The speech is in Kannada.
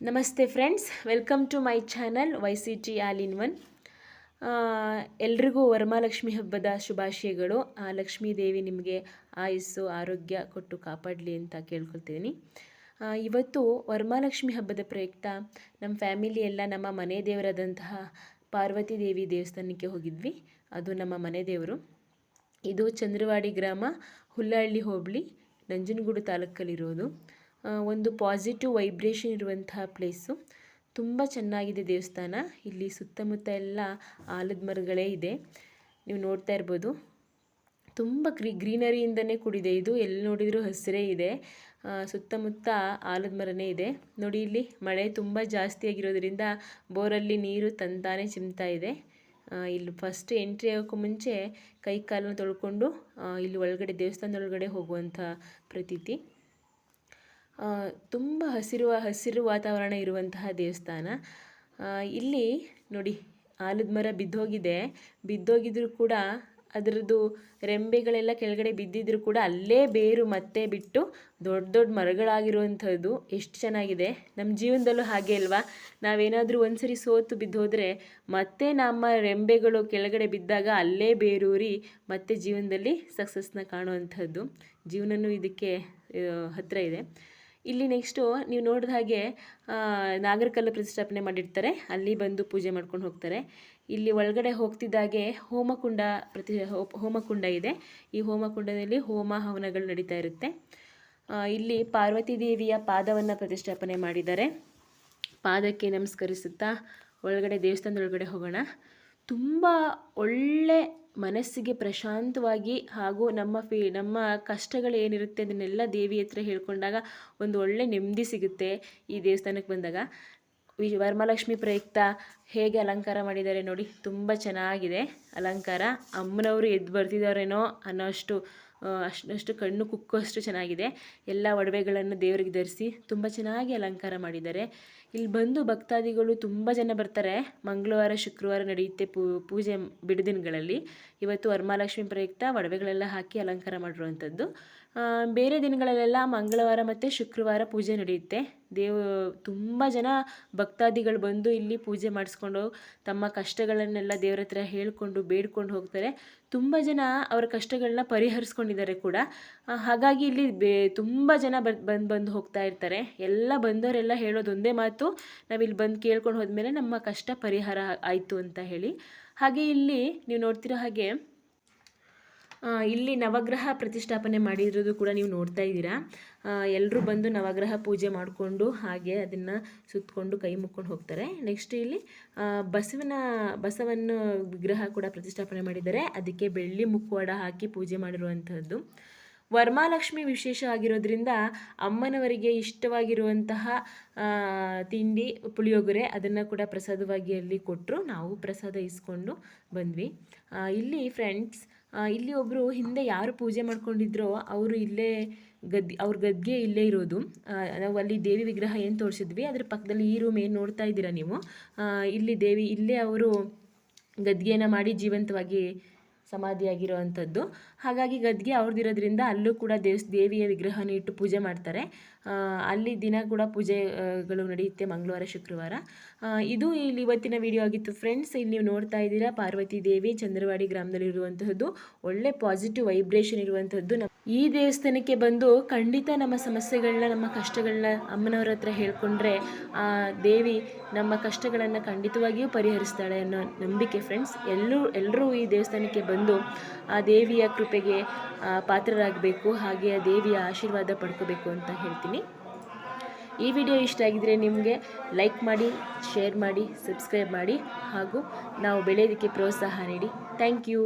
ನಮಸ್ತೆ friends welcome to my channel Y C T all in one ಎಲ್ರಿಗೂ ವರಮಹಾಲಕ್ಷ್ಮಿ ಹಬ್ಬದ ಶುಭಾಶಯಗಳು. ಆ ಲಕ್ಷ್ಮೀ ದೇವಿ ನಿಮಗೆ ಆಯಸ್ಸು ಆರೋಗ್ಯ ಕೊಟ್ಟು ಕಾಪಾಡಲಿ ಅಂತ ಕೇಳ್ಕೊಳ್ತಿದ್ದೀನಿ ಆ, ಇವತ್ತು ವರಮಹಾಲಕ್ಷ್ಮಿ ಹಬ್ಬದ ಪ್ರಯುಕ್ತ ನಮ್ಮ ಫ್ಯಾಮಿಲಿ ಎಲ್ಲ ನಮ್ಮ ಮನೆ ದೇವರಾದಂತಹ ಪಾರ್ವತಿ ದೇವಿ ದೇವಸ್ಥಾನಕ್ಕೆ ಹೋಗಿದ್ವಿ. ಅದು ನಮ್ಮ ಮನೆ ದೇವರು. ಇದು ಚಂದ್ರವಾಡಿ ಗ್ರಾಮ ಹುಲ್ಲಹಳ್ಳಿ ಹೋಬಳಿ ನಂಜನಗೂಡು ತಾಲೂಕಲ್ಲಿರೋದು. ಒಂದು ಪಾಸಿಟಿವ್ ವೈಬ್ರೇಷನ್ ಇರುವಂತಹ ಪ್ಲೇಸು ತುಂಬ ಚೆನ್ನಾಗಿದೆ ದೇವಸ್ಥಾನ. ಇಲ್ಲಿ ಸುತ್ತಮುತ್ತ ಎಲ್ಲ ಆಲದ ಮರಗಳೇ ಇದೆ. ನೀವು ನೋಡ್ತಾ ಇರ್ಬೋದು. ತುಂಬ ಗ್ರೀ, ಗ್ರೀನರಿಯಿಂದನೇ ಕೂಡಿದೆ ಇದು. ಎಲ್ಲಿ ನೋಡಿದರೂ ಹಸಿರೇ ಇದೆ. ಸುತ್ತಮುತ್ತ ಆಲದ ಮರನೇ ಇದೆ. ನೋಡಿ ಇಲ್ಲಿ ಮಳೆ ತುಂಬ ಜಾಸ್ತಿ ಆಗಿರೋದ್ರಿಂದ ಬೋರಲ್ಲಿ ನೀರು ತಂತಾನೆ ಚಿಮ್ತಾ ಇದೆ. ಇಲ್ಲಿ ಫಸ್ಟ್ ಎಂಟ್ರಿ ಆಗೋಕ್ಕೂ ಮುಂಚೆ ಕೈ ಕಾಲನ್ನು ತೊಳ್ಕೊಂಡು ಇಲ್ಲಿ ಒಳಗಡೆ ದೇವಸ್ಥಾನದೊಳಗಡೆ ಹೋಗುವಂಥ ಪ್ರತೀತಿ. ತುಂಬ ಹಸಿರು ಹಸಿರು ವಾತಾವರಣ ಇರುವಂತಹ ದೇವಸ್ಥಾನ. ಇಲ್ಲಿ ನೋಡಿ, ಆಲದ ಮರ ಬಿದ್ದೋಗಿದೆ. ಬಿದ್ದೋಗಿದ್ರೂ ಕೂಡ ಅದರದ್ದು ರೆಂಬೆಗಳೆಲ್ಲ ಕೆಳಗಡೆ ಬಿದ್ದಿದ್ರು ಕೂಡ ಅಲ್ಲೇ ಬೇರು ಮತ್ತೆ ಬಿಟ್ಟು ದೊಡ್ಡ ದೊಡ್ಡ ಮರಗಳಾಗಿರುವಂಥದ್ದು. ಎಷ್ಟು ಚೆನ್ನಾಗಿದೆ. ನಮ್ಮ ಜೀವನದಲ್ಲೂ ಹಾಗೆ ಅಲ್ವಾ? ನಾವೇನಾದರೂ ಒಂದ್ಸರಿ ಸೋತು ಬಿದ್ದೋದ್ರೆ ಮತ್ತೆ ನಮ್ಮ ರೆಂಬೆಗಳು ಕೆಳಗಡೆ ಬಿದ್ದಾಗ ಅಲ್ಲೇ ಬೇರೂರಿ ಮತ್ತೆ ಜೀವನದಲ್ಲಿ ಸಕ್ಸಸ್ನ ಕಾಣುವಂಥದ್ದು. ಜೀವನನೂ ಇದಕ್ಕೆ ಹತ್ತಿರ ಇದೆ. ಇಲ್ಲಿ ನೆಕ್ಸ್ಟು ನೀವು ನೋಡಿದ ಹಾಗೆ ನಾಗರಕಲ್ಲು ಪ್ರತಿಷ್ಠಾಪನೆ ಮಾಡಿರ್ತಾರೆ. ಅಲ್ಲಿ ಬಂದು ಪೂಜೆ ಮಾಡ್ಕೊಂಡು ಹೋಗ್ತಾರೆ. ಇಲ್ಲಿ ಒಳಗಡೆ ಹೋಗ್ತಿದ್ದಾಗೆ ಹೋಮಕುಂಡ ಪ್ರತಿ ಹೋಮಕುಂಡ ಇದೆ. ಈ ಹೋಮಕುಂಡದಲ್ಲಿ ಹೋಮ ಹವನಗಳು ನಡೀತಾ ಇರುತ್ತೆ. ಇಲ್ಲಿ ಪಾರ್ವತಿ ದೇವಿಯ ಪಾದವನ್ನು ಪ್ರತಿಷ್ಠಾಪನೆ ಮಾಡಿದ್ದಾರೆ. ಪಾದಕ್ಕೆ ನಮಸ್ಕರಿಸುತ್ತಾ ಒಳಗಡೆ ದೇವಸ್ಥಾನದೊಳಗಡೆ ಹೋಗೋಣ. ತುಂಬ ಒಳ್ಳೆ ಮನಸ್ಸಿಗೆ ಪ್ರಶಾಂತವಾಗಿ ಹಾಗೂ ನಮ್ಮ ಫೀ, ನಮ್ಮ ಕಷ್ಟಗಳು ಏನಿರುತ್ತೆ ಅದನ್ನೆಲ್ಲ ದೇವಿ ಹತ್ರ ಹೇಳ್ಕೊಂಡಾಗ ಒಂದು ಒಳ್ಳೆ ನೆಮ್ಮದಿ ಸಿಗುತ್ತೆ ಈ ದೇವಸ್ಥಾನಕ್ಕೆ ಬಂದಾಗ. ವರಮಹಾಲಕ್ಷ್ಮಿ ಪ್ರಯುಕ್ತ ಹೇಗೆ ಅಲಂಕಾರ ಮಾಡಿದ್ದಾರೆ ನೋಡಿ, ತುಂಬ ಚೆನ್ನಾಗಿದೆ ಅಲಂಕಾರ. ಅಮ್ಮನವರು ಎದ್ದು ಬರ್ತಿದ್ದಾರೇನೋ ಅನ್ನೋ ಅಷ್ಟು ಆ, ಅಷ್ಟಷ್ಟು ಕಣ್ಣು ಕುಕ್ಕುವಷ್ಟು ಚೆನ್ನಾಗಿದೆ. ಎಲ್ಲ ಒಡವೆಗಳನ್ನು ದೇವರಿಗೆ ಧರಿಸಿ ತುಂಬ ಚೆನ್ನಾಗಿ ಅಲಂಕಾರ ಮಾಡಿದ್ದಾರೆ. ಇಲ್ಲಿ ಬಂದು ಭಕ್ತಾದಿಗಳು ತುಂಬ ಜನ ಬರ್ತಾರೆ. ಮಂಗಳವಾರ ಶುಕ್ರವಾರ ನಡೆಯುತ್ತೆ ಪೂಜೆ ಬಿಡುದಿನಗಳಲ್ಲಿ. ಇವತ್ತು ವರಮಹಾಲಕ್ಷ್ಮಿ ಪ್ರಯುಕ್ತ ಒಡವೆಗಳೆಲ್ಲ ಹಾಕಿ ಅಲಂಕಾರ ಮಾಡಿರುವಂಥದ್ದು. ಬೇರೆ ದಿನಗಳಲ್ಲೆಲ್ಲ ಮಂಗಳವಾರ ಮತ್ತು ಶುಕ್ರವಾರ ಪೂಜೆ ನಡೆಯುತ್ತೆ. ದೇವ, ತುಂಬ ಜನ ಭಕ್ತಾದಿಗಳು ಬಂದು ಇಲ್ಲಿ ಪೂಜೆ ಮಾಡಿಸ್ಕೊಂಡು ತಮ್ಮ ಕಷ್ಟಗಳನ್ನೆಲ್ಲ ದೇವರ ಹತ್ರ ಹೇಳ್ಕೊಂಡು ಬೇಡ್ಕೊಂಡು ಹೋಗ್ತಾರೆ. ತುಂಬ ಜನ ಅವರ ಕಷ್ಟಗಳನ್ನ ಪರಿಹರಿಸ್ಕೊಂಡಿದ್ದಾರೆ ಕೂಡ. ಹಾಗಾಗಿ ಇಲ್ಲಿ ಬೇ, ತುಂಬ ಜನ ಬಂದು ಬಂದು ಹೋಗ್ತಾ ಇರ್ತಾರೆ. ಎಲ್ಲ ಬಂದವರೆಲ್ಲ ಹೇಳೋದು ಒಂದೇ ಮಾತು, ನಾವಿಲ್ಲಿ ಬಂದು ಕೇಳ್ಕೊಂಡು ಹೋದ್ಮೇಲೆ ನಮ್ಮ ಕಷ್ಟ ಪರಿಹಾರ ಆಯಿತು ಅಂತ ಹೇಳಿ. ಹಾಗೆ ಇಲ್ಲಿ ನೀವು ನೋಡ್ತಿರೋ ಹಾಗೆ ಇಲ್ಲಿ ನವಗ್ರಹ ಪ್ರತಿಷ್ಠಾಪನೆ ಮಾಡಿರೋದು ಕೂಡ ನೀವು ನೋಡ್ತಾ ಇದ್ದೀರಾ. ಎಲ್ಲರೂ ಬಂದು ನವಗ್ರಹ ಪೂಜೆ ಮಾಡಿಕೊಂಡು ಹಾಗೆ ಅದನ್ನು ಸುತ್ತಕೊಂಡು ಕೈ ಮುಕ್ಕೊಂಡು ಹೋಗ್ತಾರೆ. ನೆಕ್ಸ್ಟ್ ಇಲ್ಲಿ ಬಸವನ ಬಸವನ ವಿಗ್ರಹ ಕೂಡ ಪ್ರತಿಷ್ಠಾಪನೆ ಮಾಡಿದ್ದಾರೆ. ಅದಕ್ಕೆ ಬೆಳ್ಳಿ ಮುಖವಾಡ ಹಾಕಿ ಪೂಜೆ ಮಾಡಿರುವಂಥದ್ದು ವರ್ಮಾಲಕ್ಷ್ಮಿ ವಿಶೇಷ ಆಗಿರೋದ್ರಿಂದ ಅಮ್ಮನವರಿಗೆ ಇಷ್ಟವಾಗಿರುವಂತಹ ತಿಂಡಿ, ಪುಳಿಯೋಗರೆ ಅದನ್ನು ಕೂಡ ಪ್ರಸಾದವಾಗಿ ಅಲ್ಲಿ ಕೊಟ್ಟರು ನಾವು ಪ್ರಸಾದ ಇಸ್ಕೊಂಡು ಬಂದ್ವಿ. ಇಲ್ಲಿ ಫ್ರೆಂಡ್ಸ್ ಇಲ್ಲಿ ಒಬ್ಬರು ಹಿಂದೆ ಯಾರು ಪೂಜೆ ಮಾಡ್ಕೊಂಡಿದ್ರೋ ಅವರು ಇಲ್ಲೇ ಗದ್ದೆ, ಅವ್ರ ಗದ್ಗೆ ಇಲ್ಲೇ ಇರೋದು. ನಾವು ಅಲ್ಲಿ ದೇವಿ ವಿಗ್ರಹ ಏನು ತೋರಿಸಿದ್ವಿ, ಅದ್ರ ಪಕ್ಕದಲ್ಲಿ ಈ ರೂಮ್ ಏನು ನೋಡ್ತಾ ಇದ್ದೀರಾ ನೀವು? ಇಲ್ಲಿ ದೇವಿ, ಇಲ್ಲೇ ಅವರು ಗದ್ಗೆಯನ್ನು ಮಾಡಿ ಜೀವಂತವಾಗಿ ಸಮಾಧಿಯಾಗಿರೋ ಅಂಥದ್ದು ಹಾಗಾಗಿ ಗದ್ಗೆ ಅವ್ರದ್ದಿರೋದ್ರಿಂದ ಅಲ್ಲೂ ಕೂಡ ದೇವ್ಸ್, ದೇವಿಯ ವಿಗ್ರಹನ ಇಟ್ಟು ಪೂಜೆ ಮಾಡ್ತಾರೆ. ಅಲ್ಲಿ ದಿನ ಕೂಡ ಪೂಜೆಗಳು ನಡೆಯುತ್ತೆ ಮಂಗಳವಾರ, ಶುಕ್ರವಾರ. ಇದು ಇಲ್ಲಿ ಇವತ್ತಿನ ವಿಡಿಯೋ ಆಗಿತ್ತು ಫ್ರೆಂಡ್ಸ್ ಇಲ್ಲಿ ನೀವು ನೋಡ್ತಾ ಇದ್ದೀರಾ ಪಾರ್ವತಿ ದೇವಿ ಚಂದ್ರವಾಡಿ ಗ್ರಾಮದಲ್ಲಿರುವಂತಹದ್ದು. ಒಳ್ಳೆ ಪಾಸಿಟಿವ್ ವೈಬ್ರೇಷನ್ ಇರುವಂಥದ್ದು ನಮ್ಮ ಈ ದೇವಸ್ಥಾನಕ್ಕೆ ಬಂದು ಖಂಡಿತ ನಮ್ಮ ಸಮಸ್ಯೆಗಳನ್ನ, ನಮ್ಮ ಕಷ್ಟಗಳನ್ನ ಅಮ್ಮನವ್ರ ಹತ್ರ ಹೇಳ್ಕೊಂಡ್ರೆ ಆ ದೇವಿ ನಮ್ಮ ಕಷ್ಟಗಳನ್ನು ಖಂಡಿತವಾಗಿಯೂ ಪರಿಹರಿಸ್ತಾಳೆ ಅನ್ನೋ ನಂಬಿಕೆ ಫ್ರೆಂಡ್ಸ್ ಎಲ್ಲರೂ ಎಲ್ಲರೂ ಈ ದೇವಸ್ಥಾನಕ್ಕೆ ಬಂದು ಆ ದೇವಿಯ ಕೃಪೆಗೆ ಪಾತ್ರರಾಗಬೇಕು, ಹಾಗೆ ಆ ದೇವಿಯ ಆಶೀರ್ವಾದ ಪಡ್ಕೋಬೇಕು ಅಂತ ಹೇಳ್ತೀನಿ. ಈ ವಿಡಿಯೋ ಇಷ್ಟ ಆಗಿದ್ರೆ ನಿಮಗೆ ಲೈಕ್ ಮಾಡಿ ಶೇರ್ ಮಾಡಿ ಸಬ್ಸ್ಕ್ರೈಬ್ ಮಾಡಿ, ಹಾಗೂ ನಾವು ಬೆಳೆಯೋದಕ್ಕೆ ಪ್ರೋತ್ಸಾಹ ನೀಡಿ. Thank you